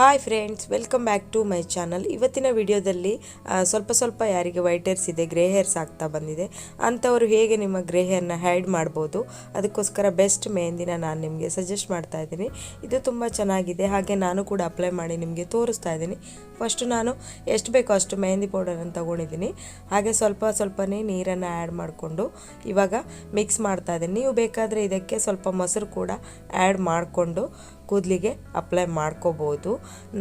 Hi friends welcome back to my channel ಇವತ್ತಿನ ವಿಡಿಯೋದಲ್ಲಿ ಸ್ವಲ್ಪ ಸ್ವಲ್ಪ ಯಾರಿಗೆ ವೈಟ್ ಹೇರ್ಸ್ ಇದೆ ಗ್ರೇ ಹೇರ್ಸ್ ಆಗ್ತಾ ಬಂದಿದೆ, ಅಂಥವರು ಹೇಗೆ ನಿಮ್ಮ ಗ್ರೇ ಹೇರ್ನ ಹೈಡ್ ಮಾಡ್ಬೋದು, ಅದಕ್ಕೋಸ್ಕರ ಬೆಸ್ಟ್ ಮೆಹಂದಿನ ನಾನು ನಿಮಗೆ ಸಜೆಸ್ಟ್ ಮಾಡ್ತಾ ಇದ್ದೀನಿ. ಇದು ತುಂಬ ಚೆನ್ನಾಗಿದೆ, ಹಾಗೆ ನಾನು ಕೂಡ ಅಪ್ಲೈ ಮಾಡಿ ನಿಮಗೆ ತೋರಿಸ್ತಾ ಇದ್ದೀನಿ. ಫಸ್ಟು ನಾನು ಎಷ್ಟು ಬೇಕೋ ಅಷ್ಟು ಮೆಹಂದಿ ಪೌಡರನ್ನು ತಗೊಂಡಿದ್ದೀನಿ. ಹಾಗೆ ಸ್ವಲ್ಪ ಸ್ವಲ್ಪನೇ ನೀರನ್ನು ಆ್ಯಡ್ ಮಾಡಿಕೊಂಡು, ಇವಾಗ ಮಿಕ್ಸ್ ಮಾಡ್ತಾ ಇದ್ದೀನಿ. ನೀವು ಬೇಕಾದರೆ ಇದಕ್ಕೆ ಸ್ವಲ್ಪ ಮೊಸರು ಕೂಡ ಆ್ಯಡ್ ಮಾಡಿಕೊಂಡು ಕೂದಲಿಗೆ ಅಪ್ಲೈ ಮಾಡ್ಕೋಬೋದು.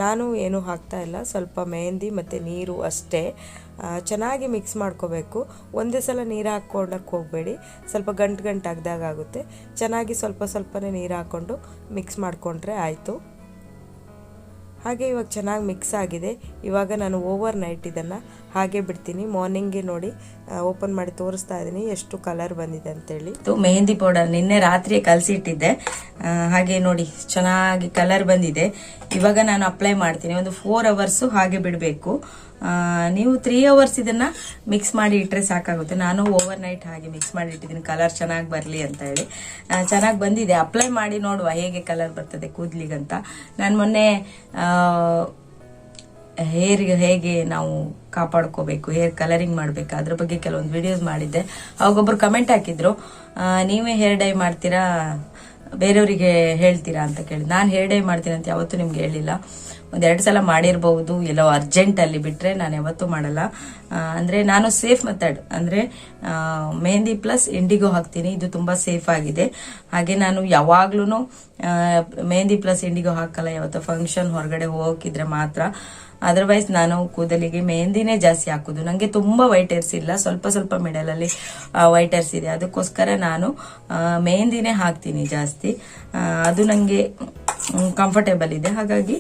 ನಾನು ಏನು ಹಾಕ್ತಾ ಇಲ್ಲ, ಸ್ವಲ್ಪ ಮೆಹಂದಿ ಮತ್ತು ನೀರು ಅಷ್ಟೇ. ಚೆನ್ನಾಗಿ ಮಿಕ್ಸ್ ಮಾಡ್ಕೋಬೇಕು. ಒಂದೇ ಸಲ ನೀರು ಹಾಕ್ಕೊಂಡಕ್ಕೆ ಹೋಗಬೇಡಿ. ಸ್ವಲ್ಪ ಗಂಟು ಗಂಟು ಆಗ್ದಾಗ ಆಗುತ್ತೆ. ಚೆನ್ನಾಗಿ ಸ್ವಲ್ಪ ಸ್ವಲ್ಪನೇ ನೀರು ಹಾಕ್ಕೊಂಡು ಮಿಕ್ಸ್ ಮಾಡಿಕೊಂಡ್ರೆ ಆಯಿತು. ಹಾಗೆ ಇವಾಗ ಚೆನ್ನಾಗಿ ಮಿಕ್ಸ್ ಆಗಿದೆ. ಇವಾಗ ನಾನು ಓವರ್ ನೈಟ್ ಇದನ್ನು ಹಾಗೆ ಬಿಡ್ತೀನಿ. ಮಾರ್ನಿಂಗ್ಗೆ ನೋಡಿ ಓಪನ್ ಮಾಡಿ ತೋರಿಸ್ತಾ ಇದ್ದೀನಿ. ಎಷ್ಟು ಕಲರ್ ಬಂದಿದೆ ಅಂತೇಳಿ. ಮೆಹಂದಿ ಪೌಡರ್ ನಿನ್ನೆ ರಾತ್ರಿ ಕಲಸಿ ಇಟ್ಟಿದ್ದೆ ಹಾಗೆ ನೋಡಿ, ಚೆನ್ನಾಗಿ ಕಲರ್ ಬಂದಿದೆ. ಇವಾಗ ನಾನು ಅಪ್ಲೈ ಮಾಡ್ತೀನಿ. ಒಂದು ಫೋರ್ ಅವರ್ಸ್ ಹಾಗೆ ಬಿಡಬೇಕು. ನೀವು ತ್ರೀ ಅವರ್ಸ್ ಇದನ್ನ ಮಿಕ್ಸ್ ಮಾಡಿ ಇಟ್ಟರೆ ಸಾಕಾಗುತ್ತೆ. ನಾನು ಓವರ್ ನೈಟ್ ಹಾಗೆ ಮಿಕ್ಸ್ ಮಾಡಿ ಇಟ್ಟಿದ್ದೀನಿ. ಕಲರ್ ಚೆನ್ನಾಗಿ ಬರಲಿ ಅಂತ ಹೇಳಿ. ಚೆನ್ನಾಗಿ ಬಂದಿದೆ. ಅಪ್ಲೈ ಮಾಡಿ ನೋಡುವ ಹೇಗೆ ಕಲರ್ ಬರ್ತದೆ ಕೂದ್ಲಿಗಂತ. ನಾನು ಮೊನ್ನೆ ಹೇರ್ಗೆ ಹೇಗೆ ನಾವು ಕಾಪಾಡ್ಕೋಬೇಕು ಹೇರ್ ಕಲರಿಂಗ್ ಮಾಡಬೇಕು, ಅದ್ರ ಬಗ್ಗೆ ಕೆಲವೊಂದು ವಿಡಿಯೋಸ್ ಮಾಡಿದ್ದೆ. ಅವಾಗೊಬ್ರು ಕಮೆಂಟ್ ಹಾಕಿದ್ರು ನೀವೇ ಹೇರ್ ಡೈ ಮಾಡ್ತೀರಾ? ಬೇರೆಯವರಿಗೆ ಹೇಳ್ತೀರಾ ಅಂತ ಕೇಳಿ. ನಾನು ಹೇರ್ ಡೈ ಮಾಡ್ತೀನಿ ಅಂತ ಯಾವತ್ತೂ ನಿಮ್ಗೆ ಹೇಳಿಲ್ಲ. ಒಂದೆರಡು ಸಲ ಮಾಡಿರಬಹುದು ಎಲ್ಲೋ ಅರ್ಜೆಂಟ್ ಅಲ್ಲಿ ಬಿಟ್ರೆ ನಾನು ಯಾವತ್ತೂ ಮಾಡಲ್ಲ. ಅಂದ್ರೆ ನಾನು ಸೇಫ್ ಮೆಥಡ್ ಅಂದ್ರೆ ಮೆಹಂದಿ ಪ್ಲಸ್ ಇಂಡಿಗೋ ಹಾಕ್ತೀನಿ. ಇದು ತುಂಬಾ ಸೇಫ್ ಆಗಿದೆ. ಹಾಗೆ ನಾನು ಯಾವಾಗ್ಲೂ ಮೆಹಂದಿ ಪ್ಲಸ್ ಇಂಡಿಗೋ ಹಾಕಲ್ಲ. ಯಾವತ್ತೋ ಫಂಕ್ಷನ್ ಹೊರಗಡೆ ಹೋಗಿದ್ರೆ ಮಾತ್ರ. ಅದರ್ವೈಸ್ ನಾನು ಕೂದಲಿಗೆ ಮೆಹಂದಿನೇ ಜಾಸ್ತಿ ಹಾಕೋದು. ನನಗೆ ತುಂಬಾ ವೈಟ್ ಹೇರ್ಸ್ ಇಲ್ಲ. ಸ್ವಲ್ಪ ಸ್ವಲ್ಪ ಮಿಡಲಲ್ಲಿ ವೈಟ್ ಹೇರ್ಸ್ ಇದೆ. ಅದಕ್ಕೋಸ್ಕರ ನಾನು ಮೆಹಂದಿನೇ ಹಾಕ್ತೀನಿ ಜಾಸ್ತಿ. ಅದು ನನಗೆ ಕಂಫರ್ಟೇಬಲ್ ಇದೆ. ಹಾಗಾಗಿ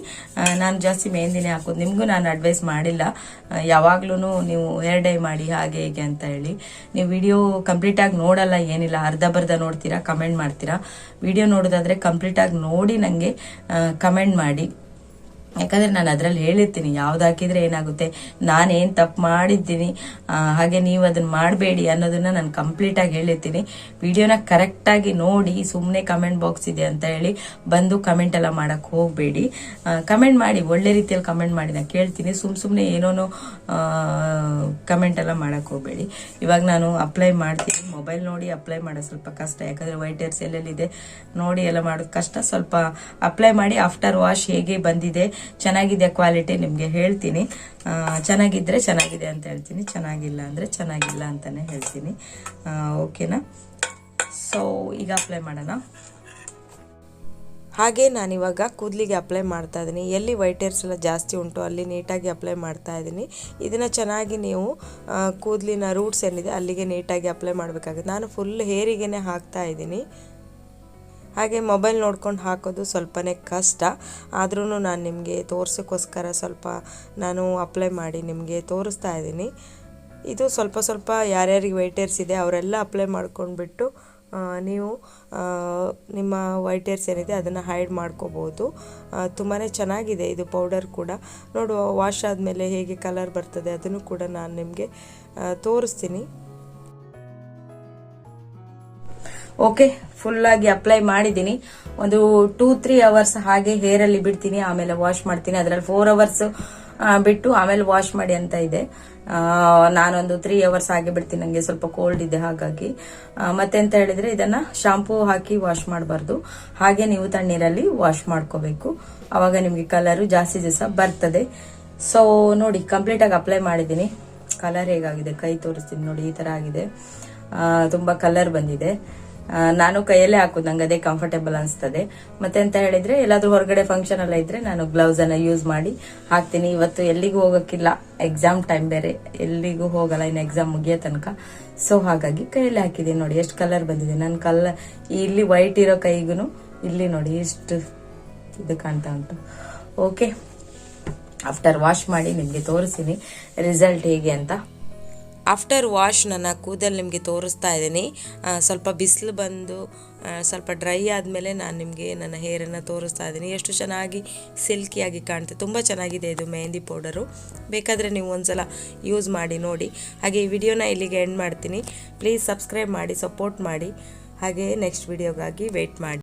ನಾನು ಜಾಸ್ತಿ ಮೆಹಂದಿನೇ ಹಾಕೋದು. ನಿಮಗೂ ನಾನು ಅಡ್ವೈಸ್ ಮಾಡಿಲ್ಲ. ಯಾವಾಗ್ಲೂ ನೀವು ಹೇರ್ ಡೈ ಮಾಡಿ ಹಾಗೆ ಹೇಗೆ ಅಂತ ಹೇಳಿ. ನೀವು ವಿಡಿಯೋ ಕಂಪ್ಲೀಟ್ ಆಗಿ ನೋಡಲ್ಲ, ಏನಿಲ್ಲ, ಅರ್ಧ ಬರ್ಧ ನೋಡ್ತೀರಾ ಕಮೆಂಟ್ ಮಾಡ್ತೀರಾ. ವಿಡಿಯೋ ನೋಡೋದಾದ್ರೆ ಕಂಪ್ಲೀಟ್ ಆಗಿ ನೋಡಿ ನನಗೆ ಕಮೆಂಟ್ ಮಾಡಿ. ಯಾಕಂದ್ರೆ ನಾನು ಅದ್ರಲ್ಲಿ ಹೇಳಿರ್ತೀನಿ ಯಾವ್ದು ಹಾಕಿದ್ರೆ ಏನಾಗುತ್ತೆ, ನಾನೇನು ತಪ್ಪು ಮಾಡಿದ್ದೀನಿ ಹಾಗೆ ನೀವು ಅದನ್ನ ಮಾಡಬೇಡಿ ಅನ್ನೋದನ್ನ ನಾನು ಕಂಪ್ಲೀಟ್ ಆಗಿ ಹೇಳಿರ್ತೀನಿ. ವಿಡಿಯೋನ ಕರೆಕ್ಟ್ ಆಗಿ ನೋಡಿ ಸುಮ್ಮನೆ ಕಮೆಂಟ್ ಬಾಕ್ಸ್ ಇದೆ ಅಂತ ಹೇಳಿ ಬಂದು ಕಮೆಂಟ್ ಎಲ್ಲ ಮಾಡಕ್ ಹೋಗ್ಬೇಡಿ. ಕಮೆಂಟ್ ಮಾಡಿ, ಒಳ್ಳೆ ರೀತಿಯಲ್ಲಿ ಕಮೆಂಟ್ ಮಾಡಿ, ನಾನು ಕೇಳ್ತೀನಿ. ಸುಮ್ ಸುಮ್ಮನೆ ಏನೋನೋ ಕಮೆಂಟ್ ಎಲ್ಲ ಮಾಡಕ್ ಹೋಗ್ಬೇಡಿ. ಇವಾಗ ನಾನು ಅಪ್ಲೈ ಮಾಡ್ತೀನಿ. ಮೊಬೈಲ್ ನೋಡಿ ಅಪ್ಲೈ ಮಾಡೋದು ಸ್ವಲ್ಪ ಕಷ್ಟ, ಯಾಕಂದ್ರೆ ವೈಟ್ ಹೇರ್ಸ್ ಎಲ್ಲೆಲ್ಲಿದೆ, ನೋಡಿ ಎಲ್ಲ ಮಾಡೋದು ಕಷ್ಟ. ಸ್ವಲ್ಪ ಅಪ್ಲೈ ಮಾಡಿ ಆಫ್ಟರ್ ವಾಶ್ ಹೇಗೆ ಬಂದಿದೆ ಚೆನ್ನಾಗಿದೆ ಕ್ವಾಲಿಟಿ ನಿಮಗೆ ಹೇಳ್ತೀನಿ. ಚೆನ್ನಾಗಿದ್ದರೆ ಚೆನ್ನಾಗಿದೆ ಅಂತ ಹೇಳ್ತೀನಿ. ಚೆನ್ನಾಗಿಲ್ಲ ಅಂದ್ರೆ ಚೆನ್ನಾಗಿಲ್ಲ ಅಂತಾನೆ ಹೇಳ್ತೀನಿ. ಓಕೆನಾ? ಸೊ ಈಗ ಅಪ್ಲೈ ಮಾಡೋಣ. ಹಾಗೆ ನಾನಿವಾಗ ಕೂದಲಿಗೆ ಅಪ್ಲೈ ಮಾಡ್ತಾ ಇದ್ದೀನಿ. ಎಲ್ಲಿ ವೈಟ್ ಹೇರ್ಸ್ ಎಲ್ಲ ಜಾಸ್ತಿ ಉಂಟು ಅಲ್ಲಿ ನೀಟಾಗಿ ಅಪ್ಲೈ ಮಾಡ್ತಾ ಇದ್ದೀನಿ. ಇದನ್ನು ಚೆನ್ನಾಗಿ ನೀವು ಕೂದಲಿನ ರೂಟ್ಸ್ ಏನಿದೆ ಅಲ್ಲಿಗೆ ನೀಟಾಗಿ ಅಪ್ಲೈ ಮಾಡಬೇಕಾಗುತ್ತೆ. ನಾನು ಫುಲ್ ಹೇರಿಗೆನೆ ಹಾಕ್ತಾ ಇದ್ದೀನಿ. ಹಾಗೆ ಮೊಬೈಲ್ ನೋಡ್ಕೊಂಡು ಹಾಕೋದು ಸ್ವಲ್ಪನೇ ಕಷ್ಟ. ಆದ್ರೂ ನಾನು ನಿಮಗೆ ತೋರ್ಸೋಕ್ಕೋಸ್ಕರ ಸ್ವಲ್ಪ ನಾನು ಅಪ್ಲೈ ಮಾಡಿ ನಿಮಗೆ ತೋರಿಸ್ತಾ ಇದ್ದೀನಿ. ಇದು ಸ್ವಲ್ಪ ಸ್ವಲ್ಪ ಯಾರ್ಯಾರಿಗೆ ವೈಟೇರ್ಸ್ ಇದೆ ಅವರೆಲ್ಲ ಅಪ್ಲೈ ಮಾಡ್ಕೊಂಡ್ಬಿಟ್ಟು ನೀವು ನಿಮ್ಮ ವೈಟೇರ್ಸ್ ಏನಿದೆ ಅದನ್ನು ಹೈಡ್ ಮಾಡ್ಕೋಬೋದು. ತುಂಬಾ ಚೆನ್ನಾಗಿದೆ ಇದು ಪೌಡರ್ ಕೂಡ. ನೋಡು ವಾಶ್ ಆದಮೇಲೆ ಹೇಗೆ ಕಲರ್ ಬರ್ತದೆ ಅದನ್ನು ಕೂಡ ನಾನು ನಿಮಗೆ ತೋರಿಸ್ತೀನಿ. ಓಕೆ ಫುಲ್ ಆಗಿ ಅಪ್ಲೈ ಮಾಡಿದ್ದೀನಿ. ಒಂದು ಟೂ ತ್ರೀ ಅವರ್ಸ್ ಹಾಗೆ ಹೇರ್ ಅಲ್ಲಿ ಬಿಡ್ತೀನಿ, ಆಮೇಲೆ ವಾಶ್ ಮಾಡ್ತೀನಿ. ಅದರಲ್ಲಿ ಫೋರ್ ಅವರ್ಸ್ ಬಿಟ್ಟು ಆಮೇಲೆ ವಾಶ್ ಮಾಡಿ ಅಂತ ಇದೆ. ನಾನೊಂದು ತ್ರೀ ಅವರ್ಸ್ ಹಾಗೆ ಬಿಡ್ತೀನಿ, ನಂಗೆ ಸ್ವಲ್ಪ ಕೋಲ್ಡ್ ಇದೆ ಹಾಗಾಗಿ. ಮತ್ತೆಂತ ಹೇಳಿದ್ರೆ ಇದನ್ನ ಶಾಂಪೂ ಹಾಕಿ ವಾಶ್ ಮಾಡಬಾರ್ದು. ಹಾಗೆ ನೀವು ತಣ್ಣೀರಲ್ಲಿ ವಾಶ್ ಮಾಡ್ಕೋಬೇಕು. ಅವಾಗ ನಿಮ್ಗೆ ಕಲರು ಜಾಸ್ತಿ ದಿವಸ ಬರ್ತದೆ. ಸೊ ನೋಡಿ ಕಂಪ್ಲೀಟ್ ಆಗಿ ಅಪ್ಲೈ ಮಾಡಿದ್ದೀನಿ. ಕಲರ್ ಹೇಗಾಗಿದೆ? ಕೈ ತೋರಿಸ್ತೀನಿ ನೋಡಿ, ಈ ತರ ಆಗಿದೆ. ತುಂಬಾ ಕಲರ್ ಬಂದಿದೆ. ನಾನು ಕೈಯಲ್ಲೇ ಹಾಕೋದು, ನಂಗೆ ಅದೇ ಕಂಫರ್ಟೇಬಲ್ ಅನಿಸ್ತದೆ. ಮತ್ತೆ ಅಂತ ಹೇಳಿದ್ರೆ, ಎಲ್ಲಾದ್ರೂ ಹೊರಗಡೆ ಫಂಕ್ಷನ್ ಎಲ್ಲ ಇದ್ರೆ ನಾನು ಗ್ಲೌಸ್ ಅನ್ನ ಯೂಸ್ ಮಾಡಿ ಹಾಕ್ತೀನಿ. ಇವತ್ತು ಎಲ್ಲಿಗೂ ಹೋಗಕ್ಕಿಲ್ಲ. ಎಕ್ಸಾಮ್ ಟೈಮ್ ಬೇರೆ. ಎಲ್ಲಿಗೂ ಹೋಗಲ್ಲ. ಇನ್ನು ಎಕ್ಸಾಮ್ ಮುಗಿಯೋ ತನಕ. ಸೊ ಹಾಗಾಗಿ ಕೈಯಲ್ಲಿ ಹಾಕಿದ್ದೀನಿ ನೋಡಿ. ಎಷ್ಟು ಕಲರ್ ಬಂದಿದೆ. ನನ್ನ ಕಲರ್ ಇಲ್ಲಿ ವೈಟ್ ಇರೋ ಕೈಗೂ ಇಲ್ಲಿ ನೋಡಿ ಎಷ್ಟು ಇದು ಕಾಣ್ತಾ ಉಂಟು. ಓಕೆ ಆಫ್ಟರ್ ವಾಶ್ ಮಾಡಿ ನಿಮಗೆ ತೋರಿಸ್ತೀನಿ. ರಿಸಲ್ಟ್ ಹೇಗೆ ಅಂತ. ಆಫ್ಟರ್ ವಾಶ್ ನನ್ನ ಕೂದಲು ನಿಮಗೆ ತೋರಿಸ್ತಾ ಇದ್ದೀನಿ. ಸ್ವಲ್ಪ ಬಿಸಿಲು ಬಂದು ಸ್ವಲ್ಪ ಡ್ರೈ ಆದಮೇಲೆ ನಾನು ನಿಮಗೆ ನನ್ನ ಹೇರನ್ನು ತೋರಿಸ್ತಾ ಇದ್ದೀನಿ. ಎಷ್ಟು ಚೆನ್ನಾಗಿ ಸಿಲ್ಕಿಯಾಗಿ ಕಾಣುತ್ತೆ ತುಂಬ ಚೆನ್ನಾಗಿದೆ ಇದು ಮೆಹಂದಿ ಪೌಡರು ಬೇಕಾದರೆ ನೀವು ಒಂದ್ಸಲ ಯೂಸ್ ಮಾಡಿ, ನೋಡಿ. ಹಾಗೆ ಈ ವಿಡಿಯೋನ ಇಲ್ಲಿಗೆ ಎಂಡ್ ಮಾಡ್ತೀನಿ. ಪ್ಲೀಸ್ ಸಬ್ಸ್ಕ್ರೈಬ್ ಮಾಡಿ ಸಪೋರ್ಟ್ ಮಾಡಿ. ಹಾಗೆ ನೆಕ್ಸ್ಟ್ ವಿಡಿಯೋಗಾಗಿ ವೆಯ್ಟ್ ಮಾಡಿ.